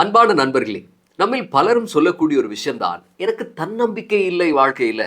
அன்பான நண்பர்களே நம்மில் பலரும் சொல்லக்கூடிய ஒரு விஷயம்தான் எனக்கு தன்னம்பிக்கை இல்லை வாழ்க்கையில்.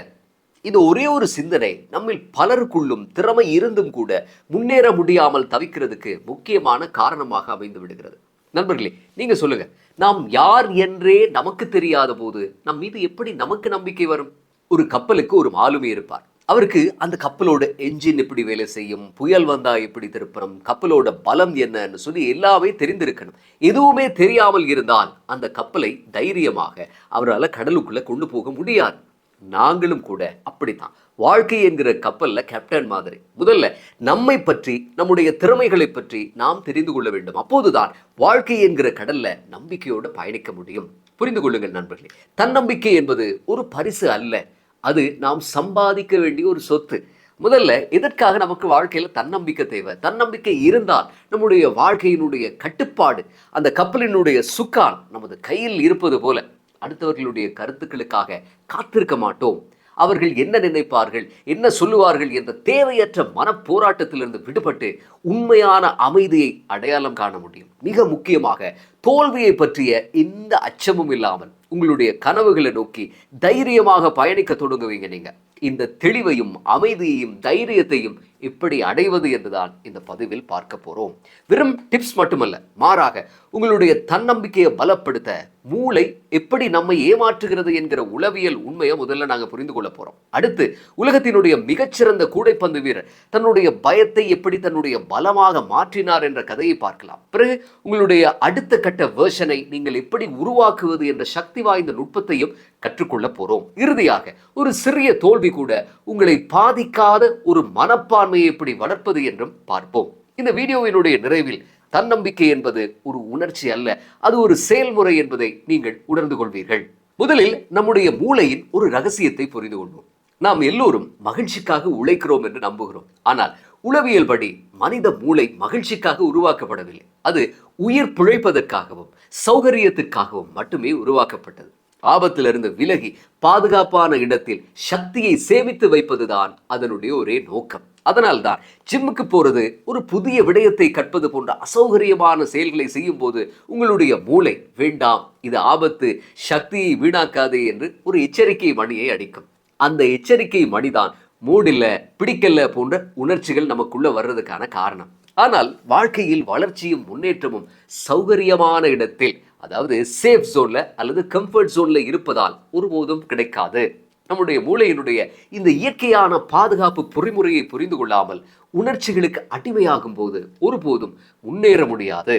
இது ஒரே ஒரு சிந்தனை நம்மில் பலருக்குள்ளும் திறமை இருந்தும் கூட முன்னேற முடியாமல் தவிக்கிறதுக்கு முக்கியமான காரணமாக அமைந்து விடுகிறது. நண்பர்களே நீங்கள் சொல்லுங்கள் நாம் யார் என்றே நமக்கு தெரியாத போது நம் மீது எப்படி நமக்கு நம்பிக்கை வரும்? ஒரு கப்பலுக்கு ஒரு மாலுமி இருப்பார். அவருக்கு அந்த கப்பலோட என்ஜின் எப்படி வேலை செய்யும் புயல் வந்தா எப்படி திருப்பணும் கப்பலோட பலம் என்னன்னு சொல்லி எல்லாமே தெரிந்திருக்கணும். எதுவுமே தெரியாமல் இருந்தால் அந்த கப்பலை தைரியமாக அவரால் கடலுக்குள்ள கொண்டு போக முடியாது. நாங்களும் கூட அப்படித்தான். வாழ்க்கை என்கிற கப்பலில் கேப்டன் மாதிரி. முதல்ல நம்மை பற்றி நம்முடைய திறமைகளை பற்றி நாம் தெரிந்து கொள்ள வேண்டும். அப்போதுதான் வாழ்க்கை என்கிற கடல்ல நம்பிக்கையோடு பயணிக்க முடியும். புரிந்து கொள்ளுங்கள் நண்பர்களே. தன்னம்பிக்கை என்பது ஒரு பரிசு அல்ல. அது நாம் சம்பாதிக்க வேண்டிய ஒரு சொத்து. முதல்ல எதற்காக நமக்கு வாழ்க்கையில் தன்னம்பிக்கை தேவை? தன்னம்பிக்கை இருந்தால் நம்முடைய வாழ்க்கையினுடைய கட்டுப்பாடு அந்த கப்பலினுடைய சுக்கான் நமது கையில் இருப்பது போல அடுத்தவர்களுடைய கருத்துக்களுக்காக காத்திருக்க மாட்டோம். அவர்கள் என்ன நினைப்பார்கள் என்ன சொல்லுவார்கள் என்ற தேவையற்ற மனப்போராட்டத்திலிருந்து விடுபட்டு உண்மையான அமைதியை அடையாளம் காண முடியும். மிக முக்கியமாக தோல்வியை பற்றிய எந்த அச்சமும் இல்லாமல் உங்களுடைய கனவுகளை நோக்கி தைரியமாக பயணிக்க தொடங்குவீங்க நீங்க. இந்த தெளிவையும் அமைதியையும் தைரியத்தையும் எப்படி அடைவது என்றுதான் இந்த பதிவில் பார்க்க போறோம். வெறும் டிப்ஸ் மட்டுமல்ல மாறாக உங்களுடைய தன்னம்பிக்கையை பலப்படுத்த மூளை எப்படி நம்மை ஏமாற்றுகிறது என்கிற உளவியல் உண்மையை முதல்ல நாங்கள் புரிந்து கொள்ள போறோம். அடுத்து உலகத்தினுடைய மிகச்சிறந்த கூடைப்பந்து வீரர் தன்னுடைய பயத்தை எப்படி தன்னுடைய பலமாக மாற்றினார் என்ற கதையை பார்க்கலாம். பிறகு உங்களுடைய அடுத்த கட்ட வேர்ஷனை நீங்கள் எப்படி உருவாக்குவது என்ற சக்தி வாய்ந்த நுட்பத்தையும் கற்றுக்கொள்ள போறோம். இறுதியாக ஒரு சிறிய தோல்வி கூட உங்களை பாதிக்காத ஒரு மனப்பான்மையை எப்படி வளர்ப்பது என்றும் பார்ப்போம். இந்த வீடியோவினுடைய நிறைவில் தன்னம்பிக்கை என்பது ஒரு உணர்ச்சி அல்ல அது ஒரு செயல்முறை என்பதை நீங்கள் உணர்ந்து கொள்வீர்கள். முதலில் நம்முடைய மூளையின் ஒரு ரகசியத்தை புரிந்து கொள்வோம். நாம் எல்லோரும் மகிழ்ச்சிக்காக உழைக்கிறோம் என்று நம்புகிறோம். ஆனால் உளவியல் படி மனித மூளை மகிழ்ச்சிக்காக உருவாக்கப்படவில்லை. அது உயிர் பிழைப்பதற்காகவும் சௌகரியத்திற்காகவும் மட்டுமே உருவாக்கப்பட்டது. ஆபத்திலிருந்து விலகி பாதுகாப்பான இடத்தில் சக்தியை சேமித்து வைப்பதுதான் அதனுடைய ஒரே நோக்கம். அதனால்தான் ஜிம்முக்கு போறது ஒரு புதிய விடயத்தை கற்பது போன்ற அசௌகரியமான செயல்களை செய்யும் போது உங்களுடைய மூளை வேண்டாம் இது ஆபத்து சக்தியை வீணாக்காதே என்று ஒரு எச்சரிக்கை மணியை அடிக்கும். அந்த எச்சரிக்கை மணிதான் மூடில்ல பிடிக்கல போன்ற உணர்ச்சிகள் நமக்குள்ளே வர்றதுக்கான காரணம். ஆனால் வாழ்க்கையில் வளர்ச்சியும் முன்னேற்றமும் சௌகரியமான இடத்தில் அதாவது சேஃப் ஜோனில் அல்லது கம்ஃபர்ட் ஜோனில் இருப்பதால் ஒருபோதும் கிடைக்காது. நம்முடைய மூளையினுடைய இந்த இயற்கையான பாதுகாப்பு பொறிமுறையை புரிந்து கொள்ளாமல் உணர்ச்சிகளுக்கு அடிமையாகும் போது ஒருபோதும் முன்னேற முடியாது.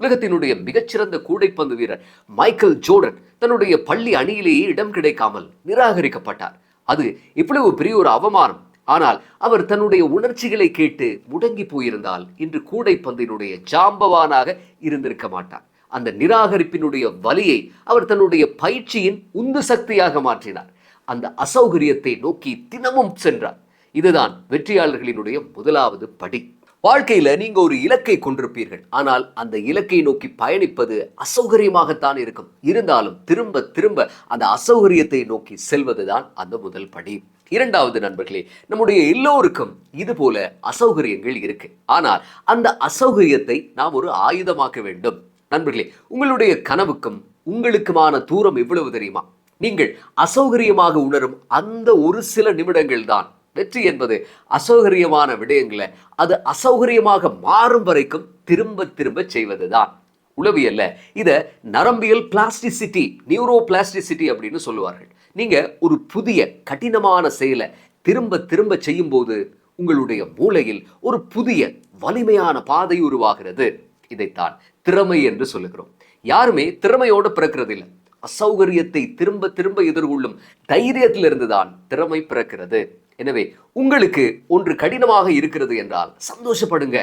உலகத்தினுடைய மிகச்சிறந்த கூடைப்பந்து வீரர் மைக்கேல் ஜோர்டன் தன்னுடைய பள்ளி அணியிலேயே இடம் கிடைக்காமல் நிராகரிக்கப்பட்டார். அது இவ்வளவு பெரிய ஒரு அவமானம். ஆனால் அவர் தன்னுடைய உணர்ச்சிகளை கேட்டு முடங்கி போயிருந்தால் இன்று கூடைப்பந்தினுடைய ஜாம்பவானாக இருந்திருக்க மாட்டார். அந்த நிராகரிப்பினுடைய வலியை அவர் தன்னுடைய பயிற்சியின் உந்து சக்தியாக மாற்றினார். அந்த அசௌகரியத்தை நோக்கி தினமும் சென்றார். இதுதான் வெற்றியாளர்களினுடைய முதலாவது படி. வாழ்க்கையில் நீங்கள் ஒரு இலக்கை கொண்டிருப்பீர்கள். ஆனால் அந்த இலக்கை நோக்கி பயணிப்பது அசௌகரியமாகத்தான் இருக்கும். இருந்தாலும் திரும்ப திரும்ப அந்த அசௌகரியத்தை நோக்கி செல்வதுதான் அந்த முதல் படி. இரண்டாவது நண்பர்களே நம்முடைய எல்லோருக்கும் இது போல அசௌகரியங்கள் இருக்கு. ஆனால் அந்த அசௌகரியத்தை நாம் ஒரு ஆயுதமாக்க வேண்டும். நண்பர்களே உங்களுடைய கனவுக்கும் உங்களுக்குமான தூரம் எவ்வளவு தெரியுமா? நீங்கள் அசௌகரியமாக உணரும் அந்த ஒரு சில நிமிடங்கள் தான் வெற்றி என்பது அசௌகரியமான விடயங்களை. அது அசௌகரியமாக மாறும் வரைக்கும் திரும்ப திரும்ப செய்வதுதான். உளவியல்ல. இதை நரம்பியல் பிளாஸ்டிசிட்டி நியூரோ பிளாஸ்டிசிட்டி அப்படின்னு சொல்லுவார்கள். நீங்க ஒரு புதிய கடினமான செயலை திரும்ப திரும்ப செய்யும்போது உங்களுடைய மூளையில் ஒரு புதிய வலிமையான பாதை உருவாகிறது. இதைத்தான் திறமை என்று சொல்லுகிறோம். யாருமே திறமையோட பிறக்கிறது இல்லை அசௌகரியத்தை திரும்ப திரும்ப எதிர்கொள்ளும் தைரியத்திலிருந்து தான் திறமை பிறக்கிறது. எனவே உங்களுக்கு ஒன்று கடினமாக இருக்கிறது என்றால் சந்தோஷப்படுங்க.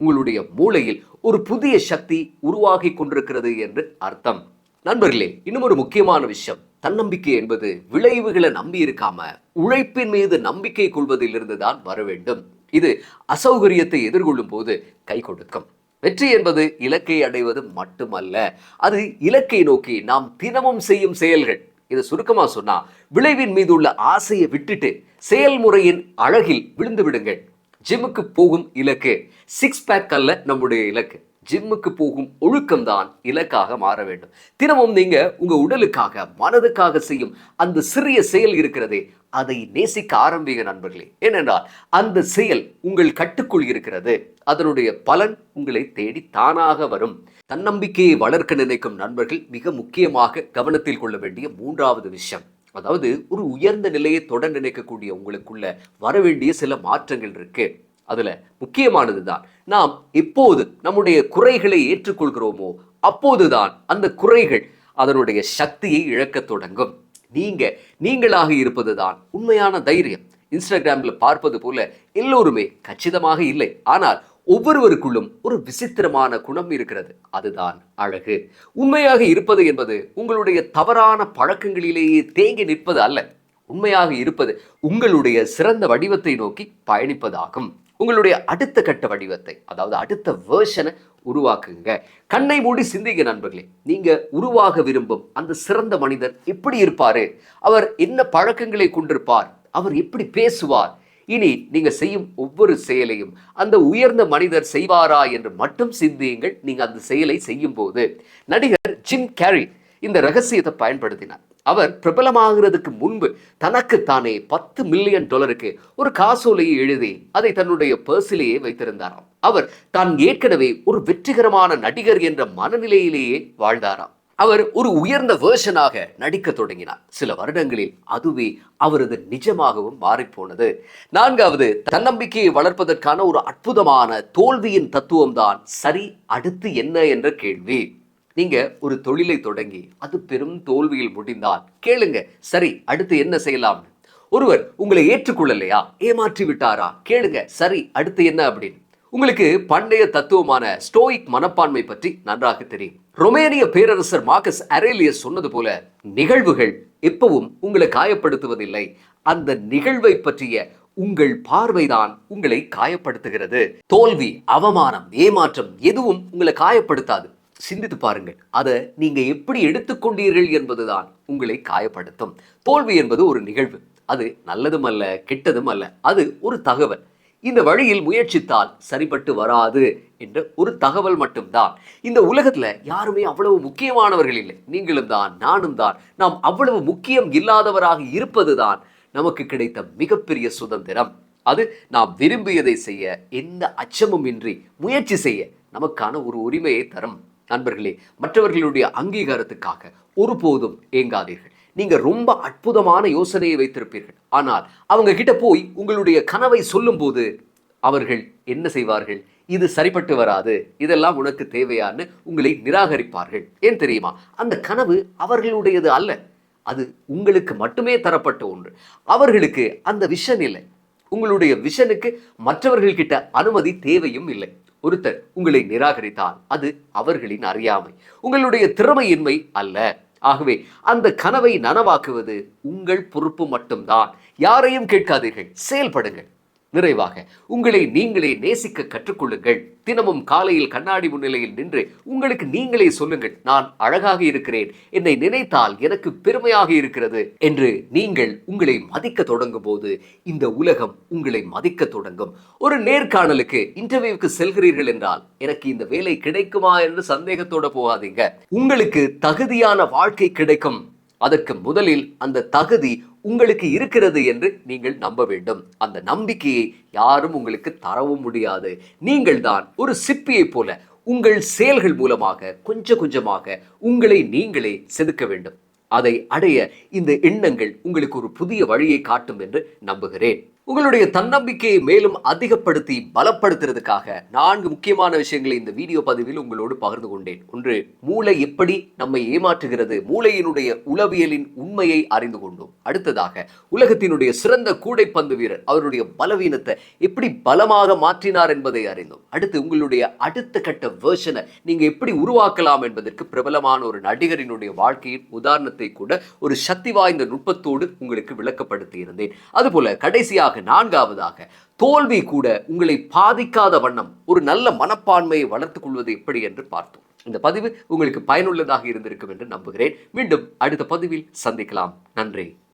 உங்களுடைய மூளையில் ஒரு புதிய சக்தி உருவாகி கொண்டிருக்கிறது என்று அர்த்தம். நண்பர்களே இன்னும் ஒரு முக்கியமான விஷயம். தன்னம்பிக்கை என்பது விளைவுகளை நம்பி இருக்காம உழைப்பின் மீது நம்பிக்கை கொள்வதிலிருந்து தான் வர வேண்டும். இது அசௌகரியத்தை எதிர்கொள்ளும் போது கை கொடுக்கும். வெற்றி என்பது இலக்கை அடைவது மட்டுமல்ல அது இலக்கை நோக்கி நாம் தினமும் செய்யும் செயல்கள். இதை சுருக்கமாக சொன்னா விளைவின் மீது உள்ள ஆசையை விட்டுட்டு செயல்முறையின் அழகில் விழுந்து விடுங்கள். ஜிம்முக்கு போகும் இலக்கு. சிக்ஸ் பேக் அல்ல நம்முடைய இலக்கு. ஜிம்முக்கு போகும் ஒழுக்கம்தான் இலக்காக மாற வேண்டும். தினமும் நீங்க உங்க உடலுக்காக மனதுக்காக செய்யும் அந்த சிறிய செயல் இருக்கிறதே அதை நேசிக்க ஆரம்பிங்க நண்பர்களே. ஏனென்றால் அந்த செயல் உங்கள் கட்டுக்குள் இருக்கிறது. அதனுடைய பலன் உங்களை தேடி தானாக வரும். தன்னம்பிக்கையை வளர்க்க நினைக்கும் நண்பர்கள் மிக முக்கியமாக கவனத்தில் கொள்ள வேண்டிய மூன்றாவது விஷயம். அதாவது ஒரு உயர்ந்த நிலையை தொடர் நினைக்கக்கூடிய உங்களுக்குள்ள வர வேண்டிய சில மாற்றங்கள் இருக்கு. அதுல முக்கியமானது தான் நாம் எப்போது நம்முடைய குறைகளை ஏற்றுக்கொள்கிறோமோ அப்போதுதான் அந்த குறைகள் அதனுடைய சக்தியை இழக்கத் தொடங்கும். நீங்க நீங்களாக இருப்பதுதான் உண்மையான தைரியம். இன்ஸ்டாகிராமில் பார்ப்பது போல எல்லோருமே கச்சிதமாக இல்லை. ஆனால் ஒவ்வொருவருக்குள்ளும் ஒரு விசித்திரமான குணம் இருக்கிறது. அதுதான் அழகு. உண்மையாக இருப்பது என்பது உங்களுடைய தவறான பழக்கங்களிலேயே தேங்கி நிற்பது அல்ல. உண்மையாக இருப்பது உங்களுடைய சிறந்த வடிவத்தை நோக்கி பயணிப்பதாகும். உங்களுடைய அடுத்த கட்ட வடிவத்தை அதாவது அடுத்த வேர்ஷனை உருவாக்குங்க. கண்ணை மூடி சிந்திங்க நண்பர்களே. நீங்க உருவாக விரும்பும் அந்த சிறந்த மனிதர் எப்படி இருப்பாரு. அவர் என்ன பழக்கங்களை கொண்டிருப்பார்? அவர் எப்படி பேசுவார்? இனி நீங்கள் செய்யும் ஒவ்வொரு செயலையும் அந்த உயர்ந்த மனிதர் செய்வாரா என்று மட்டும் சிந்தியுங்கள். நீங்கள் அந்த செயலை செய்யும் போது நடிகர் ஜிம் கேரி இந்த ரகசியத்தை பயன்படுத்தினார். அவர் பிரபலமாகிறதுக்கு முன்பு தனக்கு தானே பத்து மில்லியன் டாலருக்கு ஒரு காசோலையை எழுதி அதை தன்னுடைய பர்சிலேயே வைத்திருந்தாராம். அவர் தான் ஏற்கனவே ஒரு வெற்றிகரமான நடிகர் என்ற மனநிலையிலேயே வாழ்ந்தாராம். அவர் ஒரு உயர்ந்த வேர்ஷனாக நடிக்க தொடங்கினார். சில வருடங்களில் அதுவே அவரது நிஜமாகவும் மாறிப்போனது நான்காவது தன்னம்பிக்கையை வளர்ப்பதற்கான ஒரு அற்புதமான தோல்வியின் தத்துவம்தான் சரி அடுத்து என்ன என்ற கேள்வி. நீங்க ஒரு தொழிலை தொடங்கி அது பெரும் தோல்வியில் முடிந்தால் கேளுங்க சரி அடுத்து என்ன செய்யலாம்னு ஒருவர் உங்களை ஏற்றுக்கொள்ளலையா? ஏமாற்றி விட்டாரா கேளுங்க சரி அடுத்து என்ன அப்படின்னு. உங்களுக்கு பண்டைய தத்துவமான ஸ்டோயிக் மனப்பான்மை பற்றி நன்றாக தெரியும். ரொமேனிய பேரரசர் மார்க்கஸ் அரேலியஸ் சொன்னது போல நிகழ்வுகள் எப்பவும் உங்களை காயப்படுத்துவதில்லை. அந்த நிகழ்வை பற்றிய உங்கள் பார்வைதான் உங்களை காயப்படுத்துகிறது. தோல்வி அவமானம் ஏமாற்றம் எதுவும் உங்களை காயப்படுத்தாது. சிந்தித்து பாருங்கள் அதை நீங்க எப்படி எடுத்துக்கொண்டீர்கள் என்பதுதான் உங்களை காயப்படுத்தும். தோல்வி என்பது ஒரு நிகழ்வு. அது நல்லதும் அல்ல கெட்டதும் அல்ல. அது ஒரு தகவல். இந்த வழியில் முயற்சித்தால் சரிப்பட்டு வராது என்ற ஒரு தகவல் மட்டும்தான். இந்த உலகத்துல யாருமே அவ்வளவு முக்கியமானவர்கள் இல்லை. நீங்களும் தான் நானும் தான். நாம் அவ்வளவு முக்கியம் இல்லாதவராக இருப்பதுதான் நமக்கு கிடைத்த மிகப்பெரிய சுதந்திரம். அது நாம் விரும்பியதை செய்ய எந்த அச்சமும் இன்றி முயற்சி செய்ய நமக்கான ஒரு உரிமையை தரும். நண்பர்களே மற்றவர்களுடைய அங்கீகாரத்துக்காக ஒருபோதும் ஏங்காதீர்கள். நீங்க ரொம்ப அற்புதமான யோசனையை வைத்திருப்பீர்கள். ஆனால் அவங்க கிட்ட போய் உங்களுடைய கனவை சொல்லும்போது அவர்கள் என்ன செய்வார்கள்? இது சரிப்பட்டு வராது. இதெல்லாம் உனக்கு தேவையான்னு உங்களை நிராகரிப்பார்கள். ஏன் தெரியுமா? அந்த கனவு அவர்களுடையது அல்ல. அது உங்களுக்கு மட்டுமே தரப்பட்ட ஒன்று. அவர்களுக்கு அந்த விஷன் இல்லை. உங்களுடைய விஷனுக்கு மற்றவர்கள்கிட்ட அனுமதி தேவையும் இல்லை. ஒருத்தர் உங்களை நிராகரித்தால் அது அவர்களின் அறியாமை. உங்களுடைய திறமையின்மை அல்ல. ஆகவே அந்த கனவை நனவாக்குவது உங்கள் பொறுப்பு மட்டும்தான். யாரையும் கேட்காதீர்கள். செயல்படுங்கள். நிறைவாக. உங்களை நீங்களே நேசிக்க கற்றுக்கொள்ளுங்கள். தினமும் காலையில் கண்ணாடி முன்னிலையில் நின்று உங்களுக்கு நீங்களே சொல்லுங்கள் நான் அழகாக இருக்கிறேன். என்னை நினைத்தால் எனக்கு பெருமையாக இருக்கிறது என்று நீங்கள் உங்களை மதிக்க தொடங்கும் போது இந்த உலகம் உங்களை மதிக்க தொடங்கும். ஒரு நேர்காணலுக்கு இன்டர்வியூக்கு செல்கிறீர்கள் என்றால் எனக்கு இந்த வேலை கிடைக்குமா என்று சந்தேகத்தோட போகாதீங்க. உங்களுக்கு தகுதியான வாழ்க்கை கிடைக்கும். அதற்கு முதலில் அந்த தகுதி உங்களுக்கு இருக்கிறது என்று நீங்கள் நம்ப வேண்டும். அந்த நம்பிக்கையை யாரும் உங்களுக்கு தரவும் முடியாது. நீங்கள் தான் ஒரு சிப்பியைப் போல உங்கள் செயல்கள் மூலமாக கொஞ்சம் கொஞ்சமாக உங்களை நீங்களே செதுக்க வேண்டும். அதை அடைய இந்த எண்ணங்கள் உங்களுக்கு ஒரு புதிய வழியை காட்டும் என்று நம்புகிறேன். உங்களுடைய தன்னம்பிக்கையை மேலும் அதிகப்படுத்தி பலப்படுத்துறதுக்காக நான்கு முக்கியமான விஷயங்களை இந்த வீடியோ பதிவில் உங்களோடு பகிர்ந்து கொண்டேன். ஒன்று மூளை எப்படி நம்மை ஏமாற்றுகிறது? மூளையினுடைய உளவியலின் உண்மையை அறிந்து கொண்டோம். அடுத்ததாக உலகத்தினுடைய சிறந்த கூடைப்பந்து வீரர் அவருடைய பலவீனத்தை எப்படி பலமாக மாற்றினார் என்பதை அறிந்தோம். அடுத்து உங்களுடைய அடுத்த கட்ட வேர்ஷனை நீங்க எப்படி உருவாக்கலாம் என்பதற்கு பிரபலமான ஒரு நடிகரினுடைய வாழ்க்கையின் உதாரணத்தை கூட ஒரு சக்தி வாய்ந்த நுட்பத்தோடு உங்களுக்கு விளக்கப்படுத்தி இருந்தேன். அதுபோல கடைசியாக நான்காவதாக தோல்வி கூட உங்களை பாதிக்காத வண்ணம் ஒரு நல்ல மனப்பான்மையை வளர்த்துக் கொள்வது எப்படி என்று பார்த்தோம். இந்த பதிவு உங்களுக்கு பயனுள்ளதாக இருந்திருக்கும் என்று நம்புகிறேன். மீண்டும் அடுத்த பதிவில் சந்திக்கலாம். நன்றி.